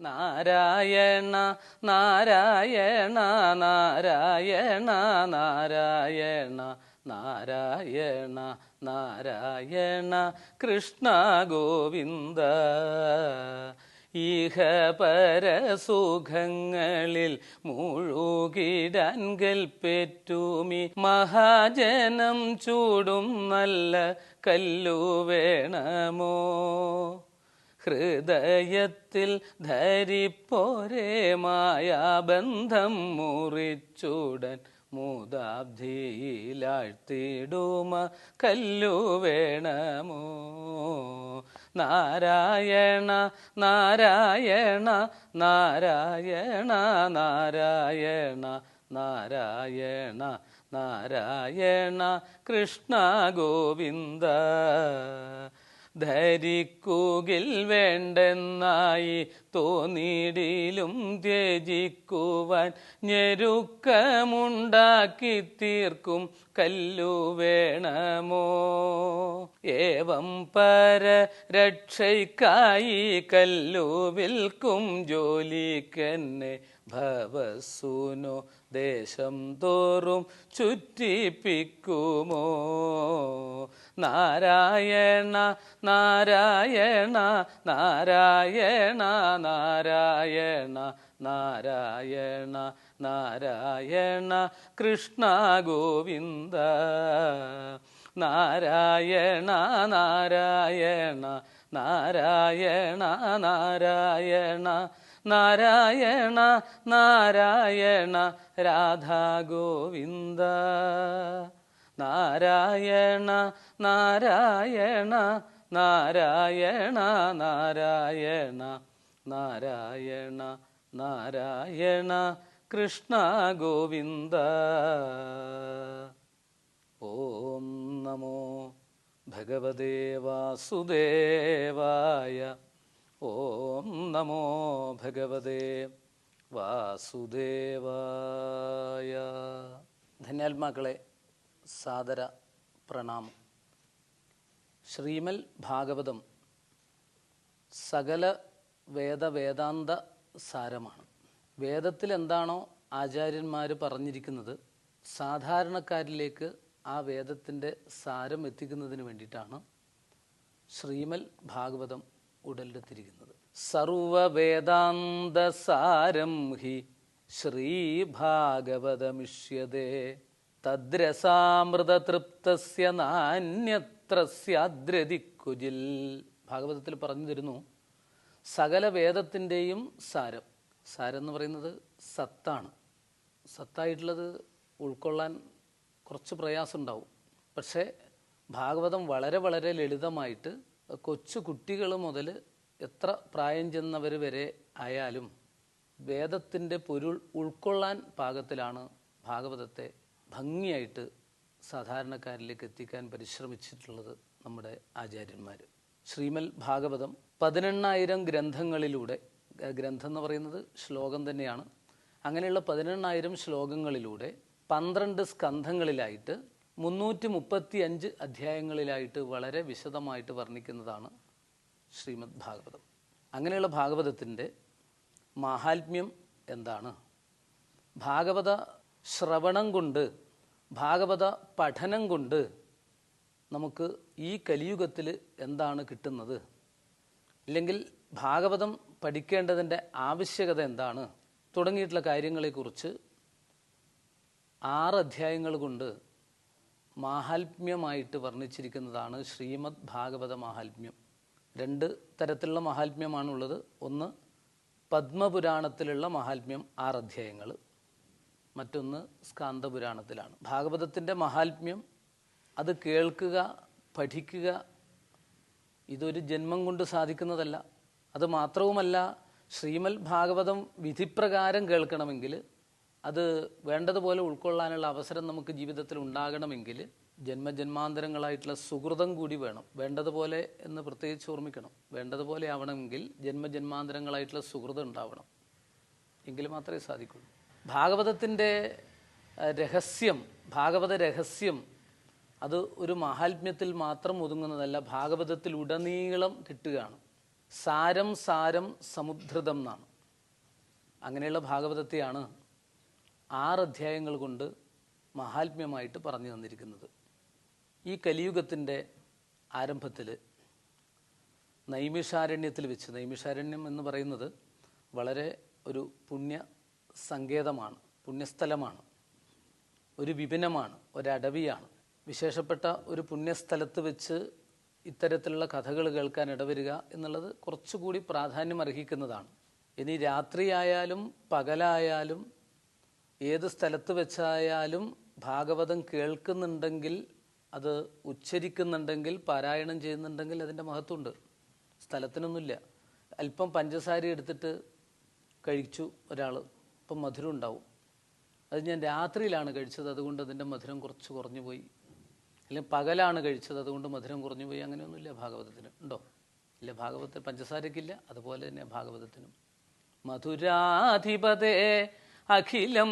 നാരായണ നാരായണ നാരായണ നാരായണ നാരായണ നാരായണ കൃഷ്ണ ഗോവിന്ദ. ഇഹ പരസുഖങ്ങളിൽ മുഴുകിടാൻ കൽപ്പെറ്റുമി മഹാജനം ചൂടും നല്ല കല്ലു വേണമോ ഹൃദയത്തിൽ ധരിപ്പോരേ മായാബന്ധം മുറിച്ചുടൻ മൂതാബ്ധിയിലാഴ്ത്തിടുമ കല്ലു വേണമോ നാരായണ നാരായണ നാരായണ നാരായണ നാരായണ നാരായണ കൃഷ്ണ ഗോവിന്ദ. ധരിക്കുകിൽ വേണ്ടെന്നായി തോന്നിടിലും ത്യജിക്കുവാൻ ഞെരുക്കമുണ്ടാക്കി തീർക്കും കല്ലു വേണമോ ഏവം പര രക്ഷയ്ക്കായി കല്ലു വിൽക്കും ജോലിക്കെന്നെ ഭവസുനോ ദേശം തോറും ചുറ്റിപ്പിക്കുമോ? നാരായണ നാരായണ നാരായണ നാരായണ നാരായണ നാരായണ കൃഷ്ണ ഗോവിന്ദ. നാരായണ നാരായണ നാരായണ നാരായണ നാരായണ നാരായണ രാധാ ഗോവിന്ദ. നാരായണ നാരായണ നാരായണ നാരായണ നാരായണ നാരായണ കൃഷ്ണ ഗോവിന്ദ. ഓം നമോ ഭഗവതേ വാസുദേവായ ഓം നമോ ഭഗവതേ വാസുദേവായ. ധന്യാത്മാക്കളെ സാദര പ്രണാമം. ശ്രീമൽ ഭാഗവതം സകല വേദവേദാന്ത സാരമാണ്. വേദത്തിൽ എന്താണോ ആചാര്യന്മാർ പറഞ്ഞിരിക്കുന്നത് സാധാരണക്കാരിലേക്ക് ആ വേദത്തിന്റെ സാരം എത്തിക്കുന്നതിന് വേണ്ടിയിട്ടാണ് ശ്രീമൽ ഭാഗവതം ഉടലെടുത്തിരിക്കുന്നത്. സർവവേദാന്തസാരം ഹി ശ്രീഭാഗവതമിഷ്യതേ. തദ്രസാമൃതതൃപ്തസ്യ നാന്യത്ര സ്യാദ്രതിക്കുജിൽ ഭാഗവതത്തിൽ പറഞ്ഞു തരുന്നു സകല വേദത്തിന്റെയും സാരം. സാരം എന്ന് പറയുന്നത് സത്താണ്. സത്തായിട്ടുള്ളത് ഉൾക്കൊള്ളാൻ കുറച്ച് പ്രയാസമുണ്ടാവും. പക്ഷേ ഭാഗവതം വളരെ വളരെ ലളിതമായിട്ട് കൊച്ചു കുട്ടികൾ മുതൽ എത്ര പ്രായം ചെന്നവർ വരെ ആയാലും വേദത്തിന്റെ പൊരുൾ ഉൾക്കൊള്ളാൻ പാകത്തിലാണ് ഭാഗവതത്തെ ഭംഗിയായിട്ട് സാധാരണക്കാരിലേക്ക് എത്തിക്കാൻ പരിശ്രമിച്ചിട്ടുള്ളത് നമ്മുടെ ആചാര്യന്മാർ ശ്രീമൽ ഭാഗവതം പതിനെണ്ണായിരം ഗ്രന്ഥങ്ങളിലൂടെ ഗ്രന്ഥം എന്ന് പറയുന്നത് ശ്ലോകം തന്നെയാണ്. അങ്ങനെയുള്ള പതിനെണ്ണായിരം ശ്ലോകങ്ങളിലൂടെ പന്ത്രണ്ട് സ്കന്ധങ്ങളിലായിട്ട് മുന്നൂറ്റി മുപ്പത്തി അഞ്ച് അധ്യായങ്ങളിലായിട്ട് വളരെ വിശദമായിട്ട് വർണിക്കുന്നതാണ് ശ്രീമദ് ഭാഗവതം. അങ്ങനെയുള്ള ഭാഗവതത്തിന്റെ മാഹാത്മ്യം എന്താണ്? ഭാഗവത ശ്രവണം കൊണ്ട് ഭാഗവത പഠനം കൊണ്ട് നമുക്ക് ഈ കലിയുഗത്തിൽ എന്താണ് കിട്ടുന്നത്? അല്ലെങ്കിൽ ഭാഗവതം പഠിക്കേണ്ടതിന്റെ ആവശ്യകത എന്താണ്? തുടങ്ങിയിട്ടുള്ള കാര്യങ്ങളെക്കുറിച്ച് ആറ് അധ്യായങ്ങൾ കൊണ്ട് മാഹാത്മ്യമായിട്ട് വർണിച്ചിരിക്കുന്നതാണ് ശ്രീമദ് ഭാഗവത മാഹാത്മ്യം. രണ്ട് തരത്തിലുള്ള മഹാത്മ്യമാണുള്ളത്. ഒന്ന് പത്മപുരാണത്തിലുള്ള മഹാത്മ്യം ആറ് അധ്യായങ്ങൾ മറ്റൊന്ന് സ്കാന്തപുരാണത്തിലാണ്. ഭാഗവതത്തിന്റെ മഹാത്മ്യം അത് കേൾക്കുക പഠിക്കുക ഇതൊരു ജന്മം കൊണ്ട് സാധിക്കുന്നതല്ല. അത് മാത്രവുമല്ല ശ്രീമൽ ഭാഗവതം വിധിപ്രകാരം കേൾക്കണമെങ്കിൽ അത് വേണ്ടതുപോലെ ഉൾക്കൊള്ളാനുള്ള അവസരം നമുക്ക് ജീവിതത്തിൽ ഉണ്ടാകണമെങ്കിൽ ജന്മജന്മാന്തരങ്ങളായിട്ടുള്ള സുഹൃതം കൂടി വേണം. വേണ്ടതുപോലെ എന്ന് പ്രത്യേകിച്ച് ഓർമ്മിക്കണം. വേണ്ടതുപോലെ ആവണമെങ്കിൽ ജന്മജന്മാന്തരങ്ങളായിട്ടുള്ള സുഹൃതം ഉണ്ടാവണം. എങ്കിൽ മാത്രമേ സാധിക്കുള്ളൂ. ഭാഗവതത്തിന്റെ രഹസ്യം ഭാഗവത രഹസ്യം അത് ഒരു മഹാത്മ്യത്തിൽ മാത്രം ഒതുങ്ങുന്നതല്ല. ഭാഗവതത്തിൽ ഉടനീളം കിട്ടുകയാണ്. സാരം സാരം സമുദ്രതം എന്നാണ്. അങ്ങനെയുള്ള ഭാഗവതത്തെയാണ് ആറ് അധ്യായങ്ങൾ കൊണ്ട് മഹാത്മ്യമായിട്ട് പറഞ്ഞു തന്നിരിക്കുന്നത്. ഈ കലിയുഗത്തിന്റെ ആരംഭത്തിൽ നൈമിഷാരണ്യത്തിൽ വെച്ച് നൈമിഷാരണ്യം എന്ന് പറയുന്നത് വളരെ ഒരു പുണ്യ സങ്കേതമാണ് പുണ്യസ്ഥലമാണ് ഒരു വിപിനമാണ് ഒരടവിയാണ്. വിശേഷപ്പെട്ട ഒരു പുണ്യസ്ഥലത്ത് വെച്ച് ഇത്തരത്തിലുള്ള കഥകൾ കേൾക്കാൻ ഇടവരിക എന്നുള്ളത് കുറച്ചുകൂടി പ്രാധാന്യം അർഹിക്കുന്നതാണ് ഇനി രാത്രിയായാലും പകലായാലും ഏത് സ്ഥലത്ത് വെച്ചായാലും ഭാഗവതം കേൾക്കുന്നുണ്ടെങ്കിൽ അത് ഉച്ചരിക്കുന്നുണ്ടെങ്കിൽ പാരായണം ചെയ്യുന്നുണ്ടെങ്കിൽ അതിന്റെ മഹത്വമുണ്ട്. സ്ഥലത്തിനൊന്നുമില്ല. അല്പം പഞ്ചസാര എടുത്തിട്ട് കഴിച്ചു ഒരാൾ. ഇപ്പം മധുരം ഉണ്ടാവും. അത് ഞാൻ രാത്രിയിലാണ് കഴിച്ചത്. അതുകൊണ്ട് അതിന്റെ മധുരം കുറച്ച് കുറഞ്ഞു പോയി. അല്ലെങ്കിൽ പകലാണ് കഴിച്ചത്. അതുകൊണ്ട് മധുരം കുറഞ്ഞു പോയി. അങ്ങനെയൊന്നുമില്ല ഭാഗവതത്തിന്. ഉണ്ടോ? ഇല്ല ഭാഗവത പഞ്ചസാരക്കില്ല അതുപോലെ തന്നെ ഭാഗവതത്തിനും. മധുരാധിപതേ അഖിലം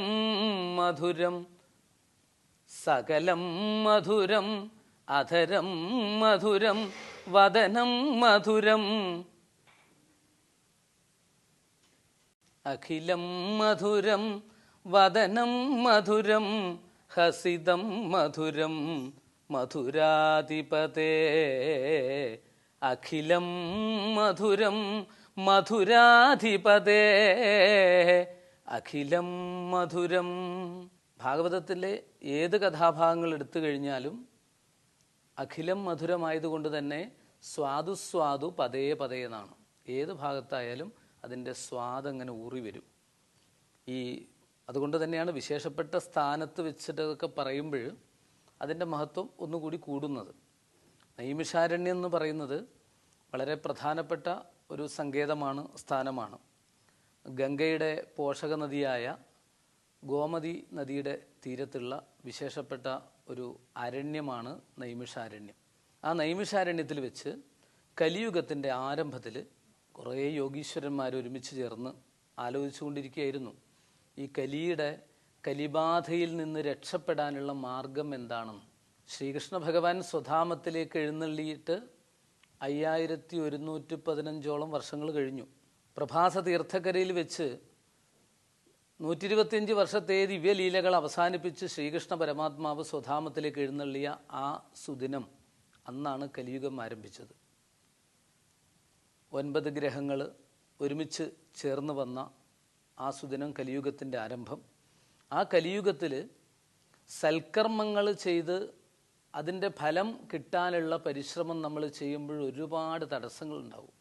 മധുരം സകലം മധുരം അധരം മധുരം വദനം മധുരം. അഖിലം മധുരം വദനം മധുരം ഹസിതം മധുരം മധുരാധിപതേ. അഖിലം മധുരം മധുരാധിപതേ. അഖിലം മധുരം. ഭാഗവതത്തിലെ ഏത് കഥാഭാഗങ്ങൾ എടുത്തു കഴിഞ്ഞാലും അഖിലം മധുരമായതുകൊണ്ട് തന്നെ സ്വാദു സ്വാദു പതേ പതേ എന്നാണ്. ഏത് ഭാഗത്തായാലും അതിന്റെ സ്വാദ് അങ്ങനെ ഊറി വരും. ഈ അതുകൊണ്ട് തന്നെയാണ് വിശേഷപ്പെട്ട സ്ഥാനത്ത് വെച്ചിട്ടൊക്കെ പറയുമ്പോൾ അതിന്റെ മഹത്വം ഒന്നുകൂടി കൂടുന്നത്. നൈമിഷാരണ്യം എന്ന് പറയുന്നത് വളരെ പ്രധാനപ്പെട്ട ഒരു സങ്കേതമാണ് സ്ഥാനമാണ്. ഗംഗയുടെ പോഷക നദിയായ ഗോമതി നദിയുടെ തീരത്തുള്ള വിശേഷപ്പെട്ട ഒരു അരണ്യമാണ് നൈമിഷാരണ്യം. ആ നൈമിഷാരണ്യത്തിൽ വെച്ച് കലിയുഗത്തിന്റെ ആരംഭത്തിൽ കുറേ യോഗീശ്വരന്മാർ ഒരുമിച്ച് ചേർന്ന് ആലോചിച്ചുകൊണ്ടിരിക്കുകയായിരുന്നു. ഈ കലിയുടെ കലിബാധയിൽ നിന്ന് രക്ഷപ്പെടാനുള്ള മാർഗം എന്താണെന്ന്. ശ്രീകൃഷ്ണ ഭഗവാൻ സ്വധാമത്തിലേക്ക് എഴുന്നള്ളിയിട്ട് അയ്യായിരത്തി ഒരുന്നൂറ്റി പതിനഞ്ചോളം വർഷങ്ങൾ കഴിഞ്ഞു. പ്രഭാസ തീർത്ഥക്കരയിൽ വെച്ച് നൂറ്റി ഇരുപത്തിയഞ്ച് വർഷത്തെ ദിവ്യലീലകൾ അവസാനിപ്പിച്ച് ശ്രീകൃഷ്ണ പരമാത്മാവ് സ്വധാമത്തിലേക്ക് എഴുന്നള്ളിയ ആ സുദിനം അന്നാണ് കലിയുഗം ആരംഭിച്ചത്. ഒൻപത് ഗ്രഹങ്ങൾ ഒരുമിച്ച് ചേർന്ന് വന്ന ആ സുദിനം കലിയുഗത്തിന്റെ ആരംഭം. ആ കലിയുഗത്തിൽ സൽക്കർമ്മങ്ങൾ ചെയ്ത് അതിന്റെ ഫലം കിട്ടാനുള്ള പരിശ്രമം നമ്മൾ ചെയ്യുമ്പോൾ ഒരുപാട് തടസ്സങ്ങളുണ്ടാവും.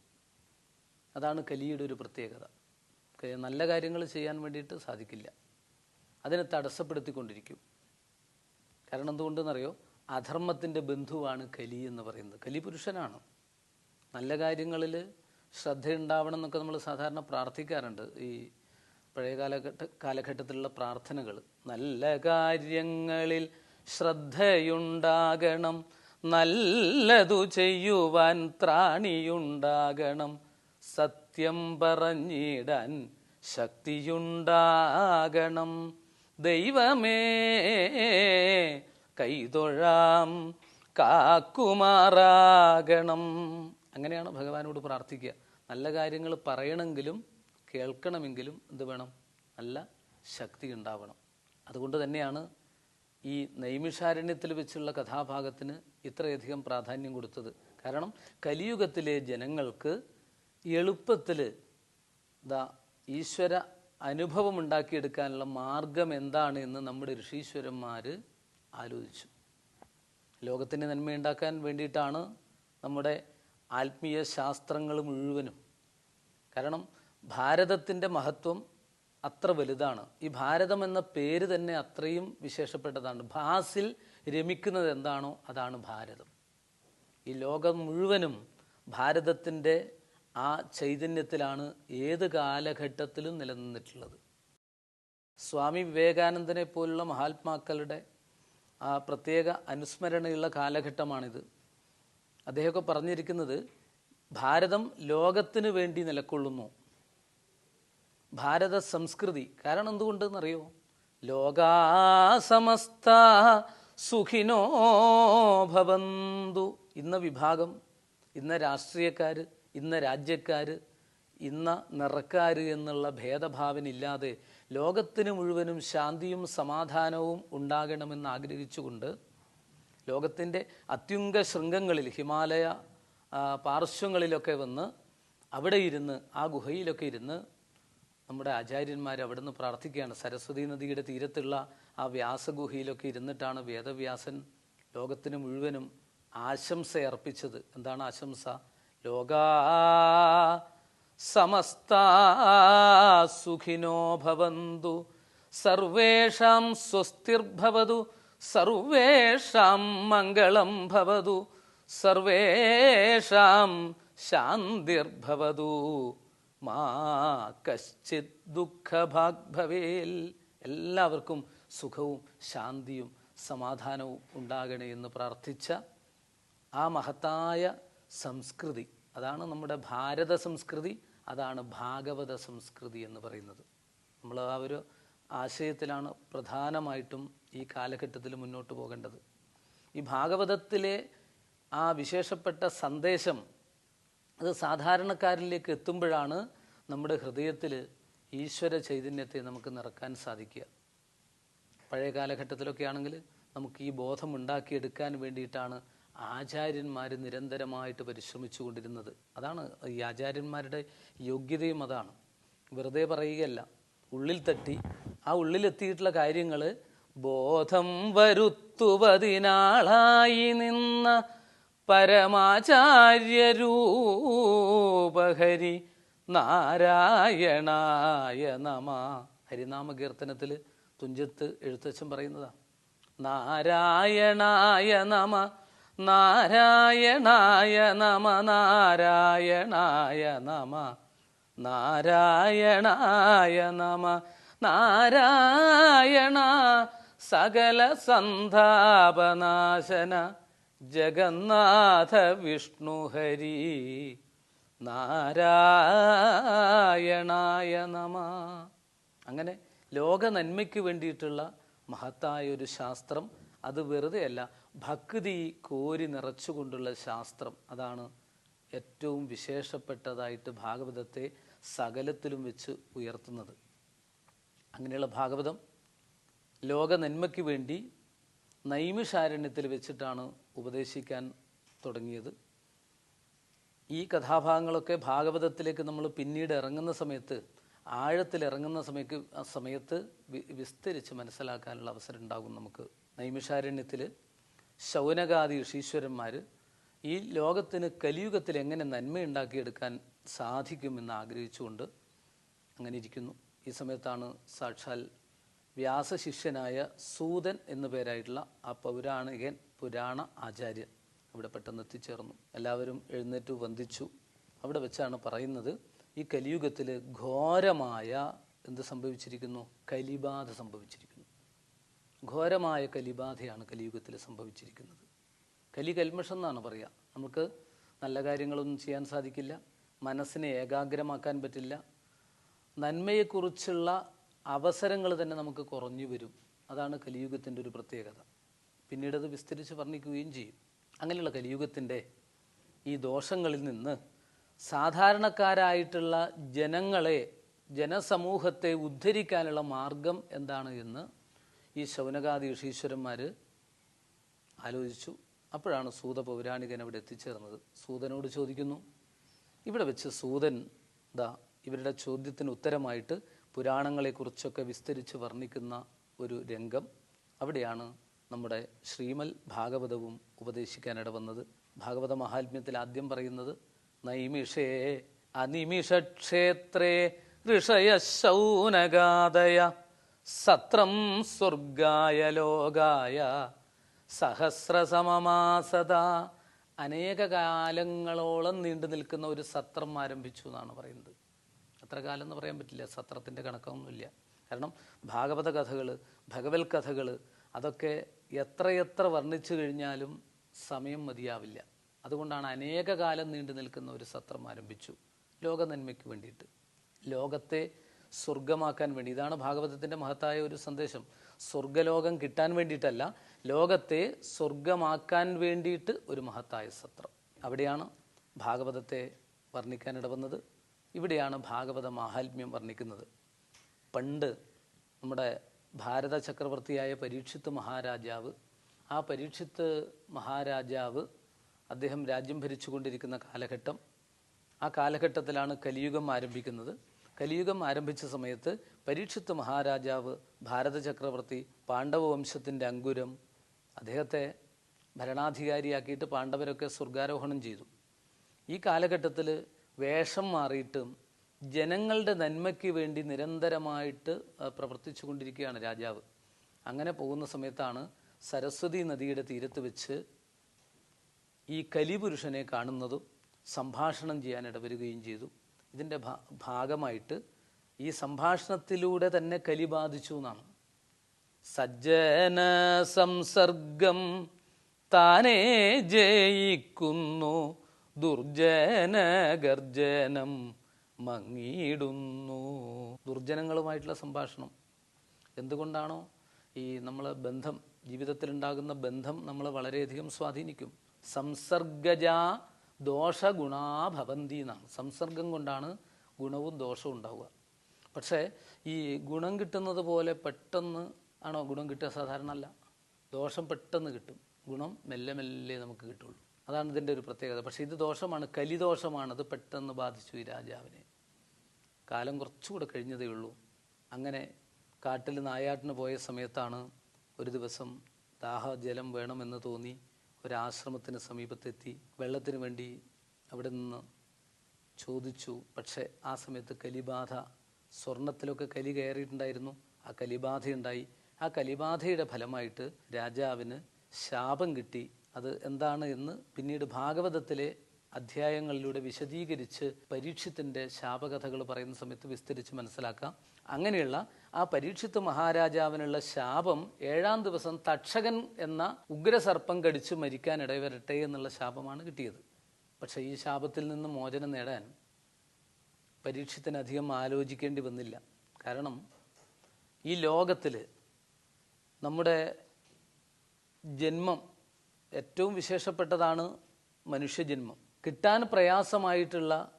അതാണ് കലിയുടെ ഒരു പ്രത്യേകത. നല്ല കാര്യങ്ങൾ ചെയ്യാൻ വേണ്ടിയിട്ട് സാധിക്കില്ല. അതിനെ തടസ്സപ്പെടുത്തിക്കൊണ്ടിരിക്കും. കാരണം എന്തുകൊണ്ടെന്നറിയോ? അധർമ്മത്തിന്റെ ബന്ധുവാണ് കലി എന്ന് പറയുന്നത്. കലി പുരുഷനാണ്. നല്ല കാര്യങ്ങളിൽ ശ്രദ്ധയുണ്ടാവണം എന്നൊക്കെ നമ്മൾ സാധാരണ പ്രാർത്ഥിക്കാറുണ്ട്. ഈ പഴയ കാലഘട്ട കാലഘട്ടത്തിലുള്ള പ്രാർത്ഥനകൾ. നല്ല കാര്യങ്ങളിൽ ശ്രദ്ധയുണ്ടാകണം. നല്ലതു ചെയ്യുവാൻ ത്രാണിയുണ്ടാകണം. സത്യം പറഞ്ഞിടാൻ ശക്തിയുണ്ടാകണം. ദൈവമേ കൈതൊഴാം കാക്കുമാറാകണം. അങ്ങനെയാണ് ഭഗവാനോട് പ്രാർത്ഥിക്കുക. നല്ല കാര്യങ്ങൾ പറയണമെങ്കിലും കേൾക്കണമെങ്കിലും എന്ത് വേണം? നല്ല ശക്തി ഉണ്ടാവണം. അതുകൊണ്ട് തന്നെയാണ് ഈ നൈമിഷാരണ്യത്തിൽ വെച്ചുള്ള കഥാഭാഗത്തിന് ഇത്രയധികം പ്രാധാന്യം കൊടുത്തത്. കാരണം കലിയുഗത്തിലെ ജനങ്ങൾക്ക് എളുപ്പത്തിൽ ദാ ഈശ്വര അനുഭവം ഉണ്ടാക്കിയെടുക്കാനുള്ള മാർഗം എന്താണ് എന്ന് നമ്മുടെ ഋഷീശ്വരന്മാർ ആലോചിച്ചു. ലോകത്തിന് നന്മയുണ്ടാക്കാൻ വേണ്ടിയിട്ടാണ് നമ്മുടെ ആത്മീയ ശാസ്ത്രങ്ങൾ മുഴുവനും. കാരണം ഭാരതത്തിന്റെ മഹത്വം അത്ര വലുതാണ്. ഈ ഭാരതം എന്ന പേര് തന്നെ അത്രയും വിശേഷപ്പെട്ടതാണ്. ഭാസിൽ രമിക്കുന്നത് എന്താണോ അതാണ് ഭാരതം. ഈ ലോകം മുഴുവനും ഭാരതത്തിന്റെ ആ ചൈതന്യത്തിലാണ് ഏത് കാലഘട്ടത്തിലും നിലനിന്നിട്ടുള്ളത്. സ്വാമി വിവേകാനന്ദനെ പോലുള്ള മഹാത്മാക്കളുടെ ആ പ്രത്യേക അനുസ്മരണയുള്ള കാലഘട്ടമാണിത്. അദ്ദേഹമൊക്കെ പറഞ്ഞിരിക്കുന്നത് ഭാരതം ലോകത്തിന് വേണ്ടി നിലക്കൊള്ളുന്നു. ഭാരത സംസ്കൃതി. കാരണം എന്തുകൊണ്ടെന്നറിയോ? ലോകാസമസ്ത സുഖിനോ ഭവന്തു ഇന്ന വിഭാഗം ഇന്ന രാഷ്ട്രീയക്കാർ ഇന്ന രാജ്യക്കാർ ഇന്ന നിറക്കാർ എന്നുള്ള ഭേദഭാവനില്ലാതെ ലോകത്തിന് മുഴുവനും ശാന്തിയും സമാധാനവും ഉണ്ടാകണമെന്ന് ആഗ്രഹിച്ചുകൊണ്ട് ലോകത്തിന്റെ അത്യുംഗ ശൃംഗങ്ങളിൽ ഹിമാലയ പാർശ്വങ്ങളിലൊക്കെ വന്ന് അവിടെ ഇരുന്ന് ആ ഗുഹയിലൊക്കെ ഇരുന്ന് നമ്മുടെ ആചാര്യന്മാർ അവിടെ നിന്ന് പ്രാർത്ഥിക്കുകയാണ്. സരസ്വതി നദിയുടെ തീരത്തുള്ള ആ വ്യാസഗുഹയിലൊക്കെ ഇരുന്നിട്ടാണ് വേദവ്യാസൻ ലോകത്തിന് മുഴുവനും ആശംസ അർപ്പിച്ചത് എന്താണ് ആശംസ? ലോകാ സമസ്ത സുഖിനോ ഭവന്തു. സർവേഷാം സ്വസ്തിർഭവതു. സർവേഷാം മംഗളം ഭവതു. സർവേഷാം ശാന്തിർഭവതു. മാ കശ്ചിത് ദുഃഖഭാഗ് ഭവേൽ എല്ലാവർക്കും സുഖവും ശാന്തിയും സമാധാനവും ഉണ്ടാകണേ എന്ന് പ്രാർത്ഥിച്ച ആ മഹത്തായ സംസ്കൃതി. അതാണ് നമ്മുടെ ഭാരത സംസ്കൃതി അതാണ് ഭാഗവത സംസ്കൃതി എന്ന് പറയുന്നത്. നമ്മൾ ആ ഒരു ആശയത്തിലാണ് പ്രധാനമായിട്ടും ഈ കാലഘട്ടത്തിൽ മുന്നോട്ട് പോകേണ്ടത്. ഈ ഭാഗവതത്തിലെ ആ വിശേഷപ്പെട്ട സന്ദേശം അത് സാധാരണക്കാരിലേക്ക് എത്തുമ്പോഴാണ് നമ്മുടെ ഹൃദയത്തിൽ ഈശ്വര ചൈതന്യത്തെ നമുക്ക് നിറക്കാൻ സാധിക്കുക. പഴയ കാലഘട്ടത്തിലൊക്കെ ആണെങ്കിൽ നമുക്ക് ഈ ബോധം ഉണ്ടാക്കിയെടുക്കാൻ വേണ്ടിയിട്ടാണ് ആചാര്യന്മാർ നിരന്തരമായിട്ട് പരിശ്രമിച്ചു കൊണ്ടിരുന്നത് അതാണ് ഈ ആചാര്യന്മാരുടെ യോഗ്യതയും അതാണ്. വെറുതെ പറയുകയല്ല. ഉള്ളിൽ തട്ടി ആ ഉള്ളിലെത്തിയിട്ടുള്ള കാര്യങ്ങൾ ബോധം വരുത്തുവതിനാളായി നിന്ന പരമാചാര്യരൂപഹരി നാരായണായ നമ. ഹരിനാമ കീർത്തനത്തിൽ തുഞ്ചത്ത് എഴുത്തച്ഛൻ പറയുന്നതാ. നാരായണായ നമ നാരായണായ നമ നാരായണായ നമ നാരായണായ നമ നാരായണ സകല സന്താപനാശന ജഗന്നാഥ വിഷ്ണു ഹരി നാരായണായ നമ. അങ്ങനെ ലോക നന്മയ്ക്ക് വേണ്ടിയിട്ടുള്ള മഹത്തായ ഒരു ശാസ്ത്രം അത് വെറുതെയല്ല ഭക്തി കോരി നിറച്ചുകൊണ്ടുള്ള ശാസ്ത്രം. അതാണ് ഏറ്റവും വിശേഷപ്പെട്ടതായിട്ട് ഭാഗവതത്തെ സകലത്തിലും വെച്ച് ഉയർത്തുന്നത്. അങ്ങനെയുള്ള ഭാഗവതം ലോക നന്മയ്ക്ക് വേണ്ടി നൈമിഷാരണ്യത്തിൽ വെച്ചിട്ടാണ് ഉപദേശിക്കാൻ തുടങ്ങിയത്. ഈ കഥാഭാഗങ്ങളൊക്കെ ഭാഗവതത്തിലേക്ക് നമ്മൾ പിന്നീട് ഇറങ്ങുന്ന സമയത്ത് ആഴത്തിൽ ഇറങ്ങുന്ന സമയത്ത് സമയത്ത് വിസ്തരിച്ച് മനസ്സിലാക്കാനുള്ള അവസരം ഉണ്ടാകും നമുക്ക് നൈമിഷാരണ്യത്തിൽ ശൗനകാദി ഋഷീശ്വരന്മാർ ഈ ലോകത്തിന് കലിയുഗത്തിൽ എങ്ങനെ നന്മയുണ്ടാക്കിയെടുക്കാൻ സാധിക്കുമെന്ന് ആഗ്രഹിച്ചുകൊണ്ട് അങ്ങനെ ഇരിക്കുന്നു. ഈ സമയത്താണ് സാക്ഷാൽ വ്യാസശിഷ്യനായ സൂതൻ എന്നു പേരായിട്ടുള്ള ആ പൗരാണികൻ പുരാണ ആചാര്യൻ ഇവിടെ പെട്ടെന്ന് എത്തിച്ചേർന്നു. എല്ലാവരും എഴുന്നേറ്റ് വന്ദിച്ചു. അവിടെ വെച്ചാണ് പറയുന്നത് ഈ കലിയുഗത്തിൽ ഘോരമായ എന്ത് സംഭവിച്ചിരിക്കുന്നു? കലിബാധ സംഭവിച്ചിരിക്കുന്നു. ഘോരമായ കലിബാധയാണ് കലിയുഗത്തിൽ സംഭവിച്ചിരിക്കുന്നത്. കലി കൽമഷം എന്നാണ് പറയുക നമുക്ക് നല്ല കാര്യങ്ങളൊന്നും ചെയ്യാൻ സാധിക്കില്ല. മനസ്സിനെ ഏകാഗ്രമാക്കാൻ പറ്റില്ല. നന്മയെക്കുറിച്ചുള്ള അവസരങ്ങൾ തന്നെ നമുക്ക് കുറഞ്ഞു വരും. അതാണ് കലിയുഗത്തിന്റെ ഒരു പ്രത്യേകത. പിന്നീട് അത് വിസ്തരിച്ച് വർണിക്കുകയും ചെയ്യും. അങ്ങനെയുള്ള കലിയുഗത്തിന്റെ ഈ ദോഷങ്ങളിൽ നിന്ന് സാധാരണക്കാരായിട്ടുള്ള ജനങ്ങളെ ജനസമൂഹത്തെ ഉദ്ധരിക്കാനുള്ള മാർഗം എന്താണ് എന്ന് ഈ ശൗനകാദി ഋഷീശ്വരന്മാർ ആലോചിച്ചു. അപ്പോഴാണ് സൂത പൗരാണികൻ അവിടെ എത്തിച്ചേർന്നത്. സൂതനോട് ചോദിക്കുന്നു ഇവിടെ വെച്ച് സൂതൻ ദാ ഇവരുടെ ചോദ്യത്തിന് ഉത്തരമായിട്ട് പുരാണങ്ങളെക്കുറിച്ചൊക്കെ വിസ്തരിച്ച് വർണിക്കുന്ന ഒരു രംഗം അവിടെയാണ് നമ്മുടെ ശ്രീമൽ ഭാഗവതവും ഉപദേശിക്കാനിട വന്നത്. ഭാഗവത മഹാത്മ്യത്തിൽ ആദ്യം പറയുന്നത് നൈമിഷേ അനിമിഷക്ഷേത്രേ ഋഷയ ശൗനഗാദയ സത്രം സ്വർഗായ ലോകായ സഹസ്രസമമാസത അനേക കാലങ്ങളോളം നീണ്ടു നിൽക്കുന്ന ഒരു സത്രം ആരംഭിച്ചു എന്നാണ് പറയുന്നത്. അത്ര കാലം എന്ന് പറയാൻ പറ്റില്ല സത്രത്തിന്റെ കണക്കൊന്നുമില്ല കാരണം ഭാഗവത കഥകൾ ഭഗവത് കഥകൾ അതൊക്കെ എത്രയെത്ര വർണിച്ചു കഴിഞ്ഞാലും സമയം മതിയാവില്ല. അതുകൊണ്ടാണ് അനേക കാലം നീണ്ടു നിൽക്കുന്ന ഒരു സത്രം ആരംഭിച്ചു. ലോക നന്മയ്ക്ക് വേണ്ടിയിട്ട്. ലോകത്തെ സ്വർഗമാക്കാൻ വേണ്ടി. ഇതാണ് ഭാഗവതത്തിന്റെ മഹത്തായ ഒരു സന്ദേശം. സ്വർഗലോകം കിട്ടാൻ വേണ്ടിയിട്ടല്ല ലോകത്തെ സ്വർഗമാക്കാൻ വേണ്ടിയിട്ട് ഒരു മഹത്തായ സത്രം. അവിടെയാണ് ഭാഗവതത്തെ വർണിക്കാനിട വന്നത് ഇവിടെയാണ് ഭാഗവത മാഹാത്മ്യം വർണിക്കുന്നത്. പണ്ട് നമ്മുടെ ഭാരത ചക്രവർത്തിയായ പരീക്ഷിത്ത് മഹാരാജാവ് ആ പരീക്ഷിത്ത് മഹാരാജാവ് അദ്ദേഹം രാജ്യം ഭരിച്ചുകൊണ്ടിരിക്കുന്ന കാലഘട്ടം ആ കാലഘട്ടത്തിലാണ് കലിയുഗം ആരംഭിക്കുന്നത്. കലിയുഗം ആരംഭിച്ച സമയത്ത് പരീക്ഷിത്ത് മഹാരാജാവ് ഭാരത ചക്രവർത്തി പാണ്ഡവ വംശത്തിന്റെ അങ്കുരം അദ്ദേഹത്തെ ഭരണാധികാരിയാക്കിയിട്ട് പാണ്ഡവരൊക്കെ സ്വർഗാരോഹണം ചെയ്തു. ഈ കാലഘട്ടത്തിൽ വേഷം മാറിയിട്ടും ജനങ്ങളുടെ നന്മയ്ക്ക് വേണ്ടി നിരന്തരമായിട്ട് പ്രവർത്തിച്ചു കൊണ്ടിരിക്കുകയാണ് രാജാവ്. അങ്ങനെ പോകുന്ന സമയത്താണ് സരസ്വതി നദിയുടെ തീരത്ത് വെച്ച് ഈ കലിപുരുഷനെ കാണുന്നതും സംഭാഷണം ചെയ്യാൻ ഇടവരുകയും ചെയ്തു. ഇതിന്റെ ഭാ- ഭാഗമായിട്ട് ഈ സംഭാഷണത്തിലൂടെ തന്നെ കലി ബാധിച്ചു എന്നാണ്. സജ്ജന സംസർഗം താനേ ജയിക്കുന്നു ദുർജന ഗർജനം മങ്ങിയിടുന്നു. ദുർജനങ്ങളുമായിട്ടുള്ള സംഭാഷണം. എന്തുകൊണ്ടാണോ ഈ നമ്മളെ ബന്ധം ജീവിതത്തിലുണ്ടാകുന്ന ബന്ധം നമ്മളെ വളരെയധികം സ്വാധീനിക്കും. സംസർഗജ ദോഷഗുണാ ഭവന്തി എന്നാണ്. സംസർഗം കൊണ്ടാണ് ഗുണവും ദോഷവും ഉണ്ടാവുക. പക്ഷേ ഈ ഗുണം കിട്ടുന്നത് പോലെ പെട്ടെന്ന് ആണോ ഗുണം കിട്ടുക? സാധാരണ അല്ല. ദോഷം പെട്ടെന്ന് കിട്ടും. ഗുണം മെല്ലെ മെല്ലെ നമുക്ക് കിട്ടുള്ളൂ. അതാണ് ഇതിന്റെ ഒരു പ്രത്യേകത. പക്ഷേ ഇത് ദോഷമാണ്. കലിദോഷമാണ്. അത് പെട്ടെന്ന് ബാധിച്ചു ഈ രാജാവിനെ. കാലം കുറച്ചുകൂടെ കഴിഞ്ഞതേ ഉള്ളൂ. അങ്ങനെ കാട്ടിൽ നായാട്ടിന് പോയ സമയത്താണ് ഒരു ദിവസം ദാഹജലം വേണമെന്ന് തോന്നി. ഒരാശ്രമത്തിന് സമീപത്തെത്തി വെള്ളത്തിന് വേണ്ടി അവിടെ നിന്ന് ചോദിച്ചു. പക്ഷേ ആ സമയത്ത് കലിബാധ സ്വർണത്തിലൊക്കെ കലി കയറിയിട്ടുണ്ടായിരുന്നു. ആ കലിബാധയുണ്ടായി. ആ കലിബാധയുടെ ഫലമായിട്ട് രാജാവിന് ശാപം കിട്ടി. അത് എന്താണ് എന്ന് പിന്നീട് ഭാഗവതത്തിലെ അധ്യായങ്ങളിലൂടെ വിശദീകരിച്ച് പരീക്ഷത്തിന്റെ ശാപകഥകൾ പറയുന്ന സമയത്ത് വിസ്തരിച്ച് മനസ്സിലാക്കാം. അങ്ങനെയുള്ള ആ പരീക്ഷിത്ത് മഹാരാജാവിനുള്ള ശാപം ഏഴാം ദിവസം തക്ഷകൻ എന്ന ഉഗ്രസർപ്പം കടിച്ച് മരിക്കാൻ ഇടവരട്ടെ എന്നുള്ള ശാപമാണ് കിട്ടിയത്. പക്ഷേ ഈ ശാപത്തിൽ നിന്ന് മോചനം നേടാൻ പരീക്ഷത്തിനധികം ആലോചിക്കേണ്ടി വന്നില്ല. കാരണം ഈ ലോകത്തിൽ നമ്മുടെ ജന്മം ഏറ്റവും വിശേഷപ്പെട്ടതാണ് മനുഷ്യജന്മം. കിട്ടാൻ പ്രയാസമായിട്ടുള്ള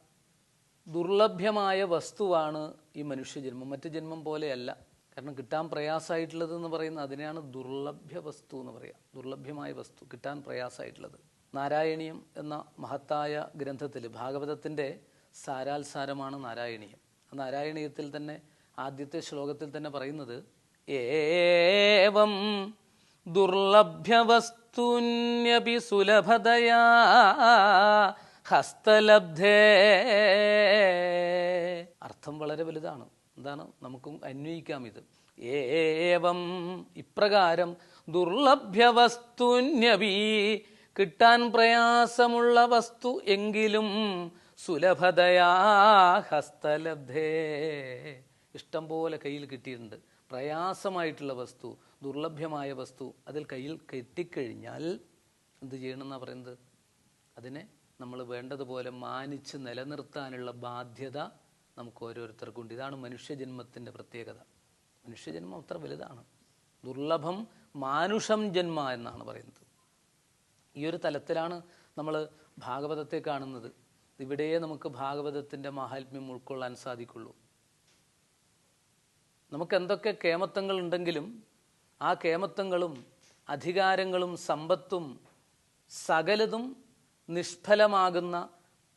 ദുർലഭ്യമായ വസ്തുവാണ് ഈ മനുഷ്യജന്മം. മറ്റു ജന്മം പോലെയല്ല. കാരണം കിട്ടാൻ പ്രയാസമായിട്ടുള്ളത് എന്ന് പറയുന്നത് അതിനെയാണ് ദുർലഭ്യ വസ്തു എന്ന് പറയുക ദുർലഭ്യമായ വസ്തു കിട്ടാൻ പ്രയാസമായിട്ടുള്ളത്. നാരായണീയം എന്ന മഹത്തായ ഗ്രന്ഥത്തിൽ ഭാഗവതത്തിന്റെ സാരാത്സാരമാണ് നാരായണീയം. ആ നാരായണീയത്തിൽ തന്നെ ആദ്യത്തെ ശ്ലോകത്തിൽ തന്നെ പറയുന്നത് ഏവം ഹസ്തലബ്ധേ. അർത്ഥം വളരെ വലുതാണ്. എന്താണ്? നമുക്കും അന്വയിക്കാം ഇത് ഏവം ഇപ്രകാരം ദുർലഭ്യ വസ്തുന്യവി കിട്ടാൻ പ്രയാസമുള്ള വസ്തു എങ്കിലും സുലഭതയാ ഹസ്തലബ്ധേ. ഇഷ്ടം പോലെ കയ്യിൽ കിട്ടിയിട്ടുണ്ട്. പ്രയാസമായിട്ടുള്ള വസ്തു ദുർലഭ്യമായ വസ്തു അതിൽ കയ്യിൽ കെട്ടിക്കഴിഞ്ഞാൽ എന്ത് ചെയ്യണമെന്നാണ് പറയുന്നത്? അതിനെ നമ്മൾ വേണ്ടതുപോലെ മാനിച്ച് നിലനിർത്താനുള്ള ബാധ്യത നമുക്ക് ഓരോരുത്തർക്കുണ്ട്. ഇതാണ് മനുഷ്യജന്മത്തിന്റെ പ്രത്യേകത. മനുഷ്യജന്മം അത്ര വലുതാണ്. ദുർലഭം മാനുഷം ജന്മ എന്നാണ് പറയുന്നത്. ഈ ഒരു തലത്തിലാണ് നമ്മൾ ഭാഗവതത്തെ കാണുന്നത്. ഇവിടെയേ നമുക്ക് ഭാഗവതത്തിന്റെ മാഹാത്മ്യം ഉൾക്കൊള്ളാൻ സാധിക്കുള്ളൂ. നമുക്ക് എന്തൊക്കെ കേമത്വങ്ങൾ ഉണ്ടെങ്കിലും ആ കേമത്വങ്ങളും അധികാരങ്ങളും സമ്പത്തും സകലതും നിഷ്ഫലമാകുന്ന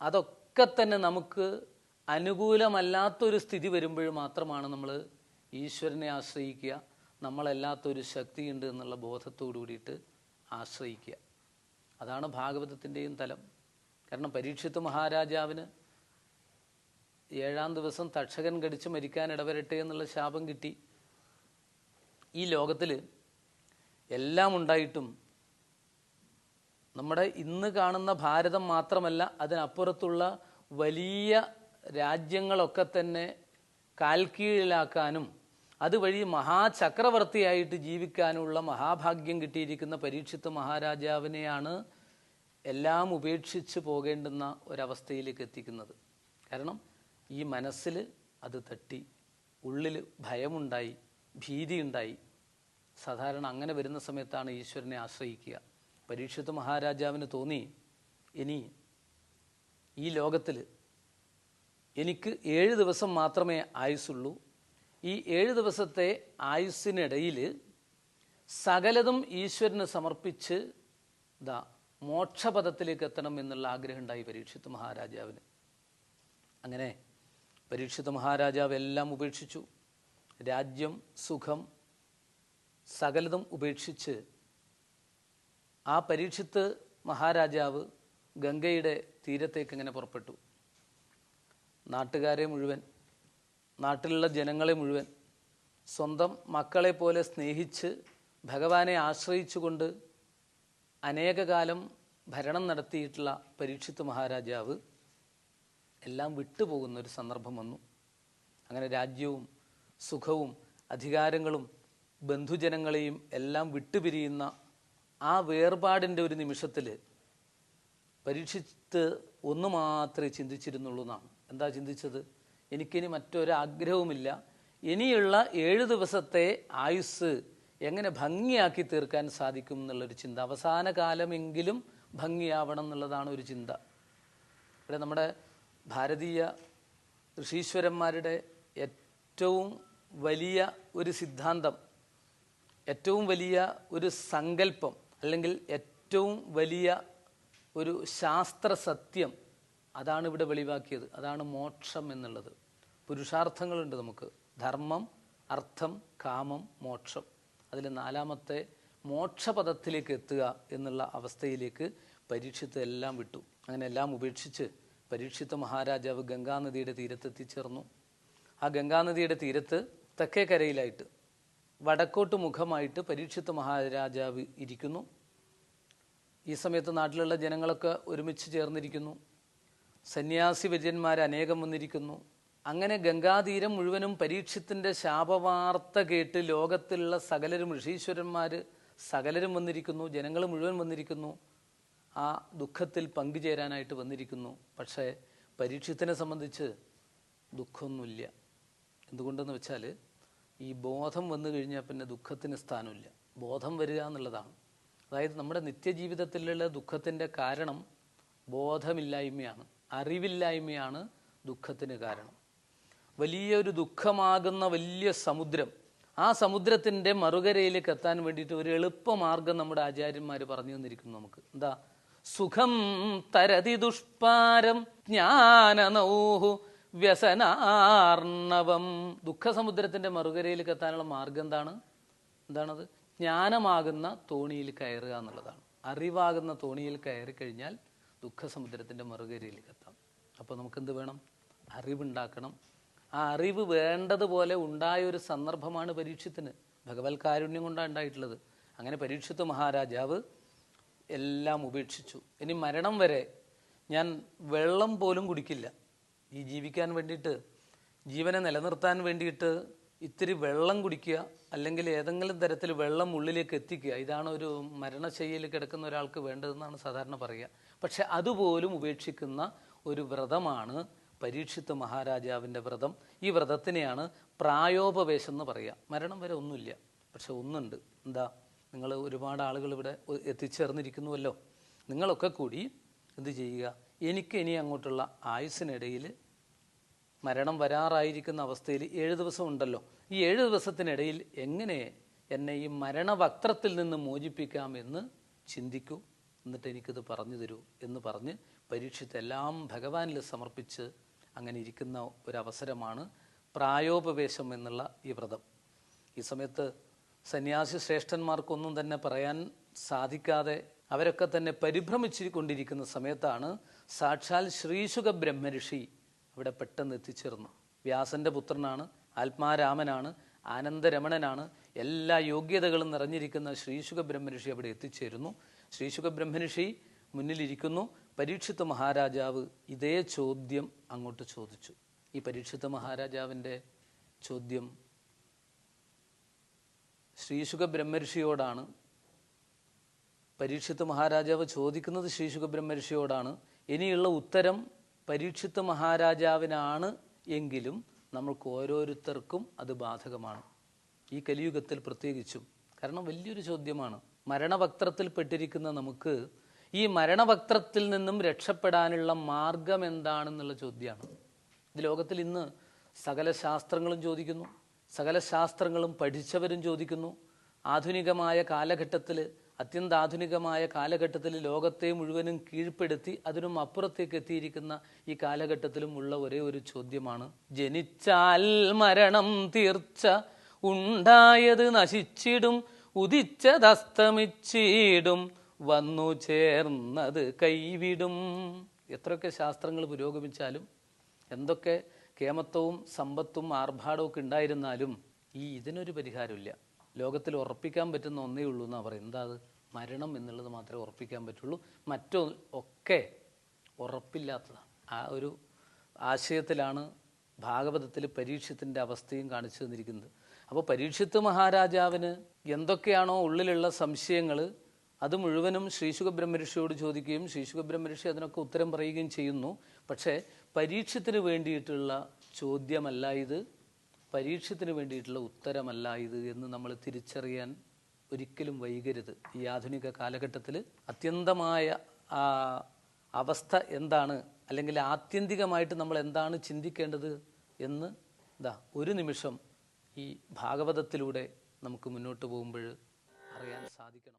അതൊക്കെ തന്നെ നമുക്ക് അനുകൂലമല്ലാത്തൊരു സ്ഥിതി വരുമ്പോൾ മാത്രമാണ് നമ്മൾ ഈശ്വരനെ ആശ്രയിക്കുക. നമ്മളല്ലാത്തൊരു ശക്തിയുണ്ട് എന്നുള്ള ബോധത്തോടു കൂടിയിട്ട് ആശ്രയിക്കുക. അതാണ് ഭാഗവതത്തിന്റെയും തലം. കാരണം പരീക്ഷിത്ത് മഹാരാജാവിന് ഏഴാം ദിവസം തക്ഷകൻ കടിച്ച് മരിക്കാൻ ഇടവരട്ടെ എന്നുള്ള ശാപം കിട്ടി. ഈ ലോകത്തിൽ എല്ലാം ഉണ്ടായിട്ടും നമ്മുടെ ഇന്ന് കാണുന്ന ഭാരതം മാത്രമല്ല അതിനപ്പുറത്തുള്ള വലിയ രാജ്യങ്ങളൊക്കെ തന്നെ കാൽക്കീഴിലാക്കാനും അതുവഴി മഹാചക്രവർത്തിയായിട്ട് ജീവിക്കാനുള്ള മഹാഭാഗ്യം കിട്ടിയിരിക്കുന്ന പരീക്ഷിത്ത് മഹാരാജാവിനെയാണ് എല്ലാം ഉപേക്ഷിച്ച് പോകേണ്ടുന്ന ഒരവസ്ഥയിലേക്ക് എത്തിക്കുന്നത്. കാരണം ഈ മനസ്സിൽ അത് തട്ടി ഉള്ളിൽ ഭയമുണ്ടായി ഭീതിയുണ്ടായി. സാധാരണ അങ്ങനെ വരുന്ന സമയത്താണ് ഈശ്വരനെ ആശ്രയിക്കുക. പരീക്ഷിത് മഹാരാജാവിന് തോന്നി ഇനി ഈ ലോകത്തിൽ എനിക്ക് ഏഴ് ദിവസം മാത്രമേ ആയുസുള്ളൂ ഈ ഏഴ് ദിവസത്തെ ആയുസ്സിനിടയിൽ സകലതും ഈശ്വരന് സമർപ്പിച്ച് ദാ മോക്ഷപഥത്തിലേക്ക് എത്തണം എന്നുള്ള ആഗ്രഹമുണ്ടായി ഉണ്ടായി പരീക്ഷിത്ത് മഹാരാജാവിന്. അങ്ങനെ പരീക്ഷിത്ത് മഹാരാജാവ് എല്ലാം ഉപേക്ഷിച്ചു. രാജ്യം സുഖം സകലതും ഉപേക്ഷിച്ച് ആ പരീക്ഷിത്ത് മഹാരാജാവ് ഗംഗയുടെ തീരത്തേക്ക് ഇങ്ങനെ പുറപ്പെട്ടു. നാട്ടുകാരെ മുഴുവൻ നാട്ടിലുള്ള ജനങ്ങളെ മുഴുവൻ സ്വന്തം മക്കളെ പോലെ സ്നേഹിച്ച് ഭഗവാനെ ആശ്രയിച്ചുകൊണ്ട് അനേകകാലം ഭരണം നടത്തിയിട്ടുള്ള പരീക്ഷിത്ത് മഹാരാജാവ് എല്ലാം വിട്ടുപോകുന്ന ഒരു സന്ദർഭം വന്നു. അങ്ങനെ രാജ്യവും സുഖവും അധികാരങ്ങളും ബന്ധുജനങ്ങളെയും എല്ലാം വിട്ടുപിരിയുന്ന ആ വേർപാടിന്റെ ഒരു നിമിഷത്തിൽ പരീക്ഷിച്ച് ഒന്ന് മാത്രമേ ചിന്തിച്ചിരുന്നുള്ളൂ എന്നാണ് എന്താ ചിന്തിച്ചത്? എനിക്കിനി മറ്റൊരാഗ്രഹവുമില്ല. ഇനിയുള്ള ഏഴ് ദിവസത്തെ ആയുസ് എങ്ങനെ ഭംഗിയാക്കി തീർക്കാൻ സാധിക്കും എന്നുള്ളൊരു ചിന്ത. അവസാന കാലമെങ്കിലും ഭംഗിയാവണം എന്നുള്ളതാണ് ഒരു ചിന്ത. ഇവിടെ നമ്മുടെ ഭാരതീയ ഋഷീശ്വരന്മാരുടെ ഏറ്റവും വലിയ ഒരു സിദ്ധാന്തം ഏറ്റവും വലിയ ഒരു സങ്കല്പം അല്ലെങ്കിൽ ഏറ്റവും വലിയ ഒരു ശാസ്ത്ര സത്യം അതാണ് ഇവിടെ വെളിവാക്കിയത്. അതാണ് മോക്ഷം എന്നുള്ളത്. പുരുഷാർത്ഥങ്ങളുണ്ട് നമുക്ക്. ധർമ്മം അർത്ഥം കാമം മോക്ഷം. അതിൽ നാലാമത്തെ മോക്ഷപദത്തിലേക്ക് എത്തുക എന്നുള്ള അവസ്ഥയിലേക്ക് പരീക്ഷിത്ത് എല്ലാം വിട്ടു. അങ്ങനെ എല്ലാം ഉപേക്ഷിച്ച് പരീക്ഷിത്ത് മഹാരാജാവ് ഗംഗാനദിയുടെ തീരത്ത് എത്തിച്ചേർന്നു ആ ഗംഗാനദിയുടെ തീരത്ത് തെക്കേ കരയിലായിട്ട് വടക്കോട്ട് മുഖമായിട്ട് പരീക്ഷിത്ത മഹാരാജാവ് ഇരിക്കുന്നു. ഈ സമയത്ത് നാട്ടിലുള്ള ജനങ്ങളൊക്കെ ഒരുമിച്ച് ചേർന്നിരിക്കുന്നു. സന്യാസി വിജയന്മാർ അനേകം വന്നിരിക്കുന്നു. അങ്ങനെ ഗംഗാതീരം മുഴുവനും പരീക്ഷത്തിന്റെ ശാപവാർത്ത കേട്ട് ലോകത്തിലുള്ള സകലരും ഋഷീശ്വരന്മാർ സകലരും വന്നിരിക്കുന്നു. ജനങ്ങൾ മുഴുവൻ വന്നിരിക്കുന്നു. ആ ദുഃഖത്തിൽ പങ്കുചേരാനായിട്ട് വന്നിരിക്കുന്നു. പക്ഷേ പരീക്ഷത്തിനെ സംബന്ധിച്ച് ദുഃഖമൊന്നുമില്ല. എന്തുകൊണ്ടെന്ന് വെച്ചാൽ ഈ ബോധം വന്നു കഴിഞ്ഞാൽ പിന്നെ ദുഃഖത്തിന് സ്ഥാനമില്ല. ബോധം വരിക എന്നുള്ളതാണ്. അതായത് നമ്മുടെ നിത്യജീവിതത്തിലുള്ള ദുഃഖത്തിന്റെ കാരണം ബോധമില്ലായ്മയാണ്. അറിവില്ലായ്മയാണ് ദുഃഖത്തിന് കാരണം. വലിയൊരു ദുഃഖമാകുന്ന വലിയ സമുദ്രം ആ സമുദ്രത്തിന്റെ മറുകരയിലേക്ക് എത്താൻ വേണ്ടിയിട്ട് ഒരു എളുപ്പമാർഗം നമ്മുടെ ആചാര്യന്മാർ പറഞ്ഞു തന്നിരിക്കുന്നു നമുക്ക്. എന്താ? സുഖം തരതി ദുഷ്പാരം ജ്ഞാനനൗഹു വ്യസനാർണവം. ദുഃഖസമുദ്രത്തിന്റെ മറുകരയിൽ എത്താനുള്ള മാർഗം എന്താണ്? എന്താണത്? ജ്ഞാനമാകുന്ന തോണിയിൽ കയറുക എന്നുള്ളതാണ്. അറിവാകുന്ന തോണിയിൽ കയറി കഴിഞ്ഞാൽ ദുഃഖസമുദ്രത്തിന്റെ മറുകരയിലേക്ക് എത്താം അപ്പോൾ നമുക്കെന്ത് വേണം? അറിവുണ്ടാക്കണം. ആ അറിവ് വേണ്ടതുപോലെ ഉണ്ടായ ഒരു സന്ദർഭമാണ് പരീക്ഷത്തിന്. ഭഗവത് കാരുണ്യം കൊണ്ടാണ് ഉണ്ടായിട്ടുള്ളത്. അങ്ങനെ പരീക്ഷത്ത് മഹാരാജാവ് എല്ലാം ഉപേക്ഷിച്ചു. ഇനി മരണം വരെ ഞാൻ വെള്ളം പോലും കുടിക്കില്ല. ഈ ജീവിക്കാൻ വേണ്ടിയിട്ട് ജീവനെ നിലനിർത്താൻ വേണ്ടിയിട്ട് ഇത്തിരി വെള്ളം കുടിക്കുക അല്ലെങ്കിൽ ഏതെങ്കിലും തരത്തിൽ വെള്ളം ഉള്ളിലേക്ക് എത്തിക്കുക. ഇതാണ് ഒരു മരണശയ്യയിൽ കിടക്കുന്ന ഒരാൾക്ക് വേണ്ടതെന്നാണ് സാധാരണ പറയുക. പക്ഷെ അതുപോലും ഉപേക്ഷിക്കുന്ന ഒരു വ്രതമാണ് പരീക്ഷിത്ത് മഹാരാജാവിന്റെ വ്രതം. ഈ വ്രതത്തിനെയാണ് പ്രായോപവേശം എന്ന് പറയുക. മരണം വരെ ഒന്നുമില്ല. പക്ഷെ ഒന്നുണ്ട്. എന്താ? നിങ്ങൾ ഒരുപാട് ആളുകൾ ഇവിടെ എത്തിച്ചേർന്നിരിക്കുന്നുവല്ലോ. നിങ്ങളൊക്കെ കൂടി എന്ത് ചെയ്യുക? എനിക്ക് ഇനി അങ്ങോട്ടുള്ള ആയുസ്സിനിടയിൽ മരണം വരാറായിരിക്കുന്ന അവസ്ഥയിൽ ഏഴ് ദിവസം ഉണ്ടല്ലോ. ഈ ഏഴ് ദിവസത്തിനിടയിൽ എങ്ങനെ എന്നെ ഈ മരണവക്രത്തിൽ നിന്ന് മോചിപ്പിക്കാം എന്ന് ചിന്തിക്കൂ. എന്നിട്ട് എനിക്കിത് പറഞ്ഞു തരൂ എന്ന് പറഞ്ഞ് പരീക്ഷിച്ചെല്ലാം ഭഗവാനിൽ സമർപ്പിച്ച് അങ്ങനെ ഇരിക്കുന്ന ഒരവസരമാണ് പ്രായോപവേശം എന്നുള്ള ഈ വ്രതം. ഈ സമയത്ത് സന്യാസി ശ്രേഷ്ഠന്മാർക്കൊന്നും തന്നെ പറയാൻ സാധിക്കാതെ അവരൊക്കെ തന്നെ പരിഭ്രമിച്ചു കൊണ്ടിരിക്കുന്ന സമയത്താണ് സാക്ഷാൽ ശ്രീശുഖ ബ്രഹ്മഋഷി അവിടെ പെട്ടെന്ന് എത്തിച്ചേർന്നു. വ്യാസന്റെ പുത്രനാണ് ആത്മാരാമനാണ് ആനന്ദരമണനാണ് എല്ലാ യോഗ്യതകളും നിറഞ്ഞിരിക്കുന്ന ശ്രീശുഖ ബ്രഹ്മഋഷി അവിടെ എത്തിച്ചേരുന്നു. ശ്രീശുഖ ബ്രഹ്മഋഷി മുന്നിലിരിക്കുന്നു. പരീക്ഷിത്ത മഹാരാജാവ് ഇതേ ചോദ്യം അങ്ങോട്ട് ചോദിച്ചു. ഈ പരീക്ഷിത്ത മഹാരാജാവിന്റെ ചോദ്യം ശ്രീശുഖ ബ്രഹ്മർഷിയോടാണ് പരീക്ഷിത്ത് മഹാരാജാവ് ചോദിക്കുന്നത് ശ്രീശുഖ ബ്രഹ്മർഷിയോടാണ് ഇനിയുള്ള ഉത്തരം പരീക്ഷിത്ത് മഹാരാജാവിനാണ് എങ്കിലും നമ്മൾക്ക് ഓരോരുത്തർക്കും അത് ബാധകമാണ്. ഈ കലിയുഗത്തിൽ പ്രത്യേകിച്ചും. കാരണം വലിയൊരു ചോദ്യമാണ്. മരണവക്ത്രത്തിൽപ്പെട്ടിരിക്കുന്ന നമുക്ക് ഈ മരണവക്ത്രത്തിൽ നിന്നും രക്ഷപ്പെടാനുള്ള മാർഗം എന്താണെന്നുള്ള ചോദ്യമാണ്. ഇത് ലോകത്തിൽ ഇന്ന് സകല ശാസ്ത്രങ്ങളും ചോദിക്കുന്നു. സകല ശാസ്ത്രങ്ങളും പഠിച്ചവരും ചോദിക്കുന്നു. ആധുനികമായ കാലഘട്ടത്തിൽ അത്യന്താധുനികമായ കാലഘട്ടത്തിൽ ലോകത്തെ മുഴുവനും കീഴ്പ്പെടുത്തി അതിനും അപ്പുറത്തേക്ക് എത്തിയിരിക്കുന്ന ഈ കാലഘട്ടത്തിലും ഉള്ള ഒരേ ഒരു ചോദ്യമാണ്. ജനിച്ചാൽ മരണം തീർച്ച ഉണ്ടായത് നശിച്ചിടും ഉദിച്ചതസ്തമിച്ചിടും വന്നു ചേർന്നത് കൈവിടും. എത്രയൊക്കെ ശാസ്ത്രങ്ങൾ പുരോഗമിച്ചാലും എന്തൊക്കെ കേമത്വവും സമ്പത്തും ആർഭാടവും ഒക്കെ ഉണ്ടായിരുന്നാലും ഈ ഇതിനൊരു പരിഹാരമില്ല. ലോകത്തിൽ ഉറപ്പിക്കാൻ പറ്റുന്ന ഒന്നേ ഉള്ളൂ എന്നാണ് പറയുന്നത്. എന്താ അത്? മരണം എന്നുള്ളത് മാത്രമേ ഉറപ്പിക്കാൻ പറ്റുള്ളൂ. മറ്റോ ഒക്കെ ഉറപ്പില്ലാത്തതാണ്. ആ ഒരു ആശയത്തിലാണ് ഭാഗവതത്തിൽ പരീക്ഷത്തിന്റെ അവസ്ഥയും കാണിച്ചു തന്നിരിക്കുന്നത്. അപ്പോൾ പരീക്ഷിത്ത് മഹാരാജാവിന് എന്തൊക്കെയാണോ ഉള്ളിലുള്ള സംശയങ്ങൾ അത് മുഴുവനും ശ്രീശുഖ ചോദിക്കുകയും ശ്രീശുഖ അതിനൊക്കെ ഉത്തരം പറയുകയും ചെയ്യുന്നു. പക്ഷേ പരീക്ഷത്തിന് വേണ്ടിയിട്ടുള്ള ചോദ്യമല്ല ഇത്. പരീക്ഷത്തിന് വേണ്ടിയിട്ടുള്ള ഉത്തരമല്ല ഇത് എന്ന് നമ്മൾ തിരിച്ചറിയാൻ ഒരിക്കലും വൈകരുത്. ഈ ആധുനിക കാലഘട്ടത്തിൽ അത്യന്തമായ അവസ്ഥ എന്താണ്? അല്ലെങ്കിൽ ആത്യന്തികമായിട്ട് നമ്മൾ എന്താണ് ചിന്തിക്കേണ്ടത് എന്ന് ഇതാ ഒരു നിമിഷം ഈ ഭാഗവതത്തിലൂടെ നമുക്ക് മുന്നോട്ട് പോകുമ്പോൾ അറിയാൻ സാധിക്കണം.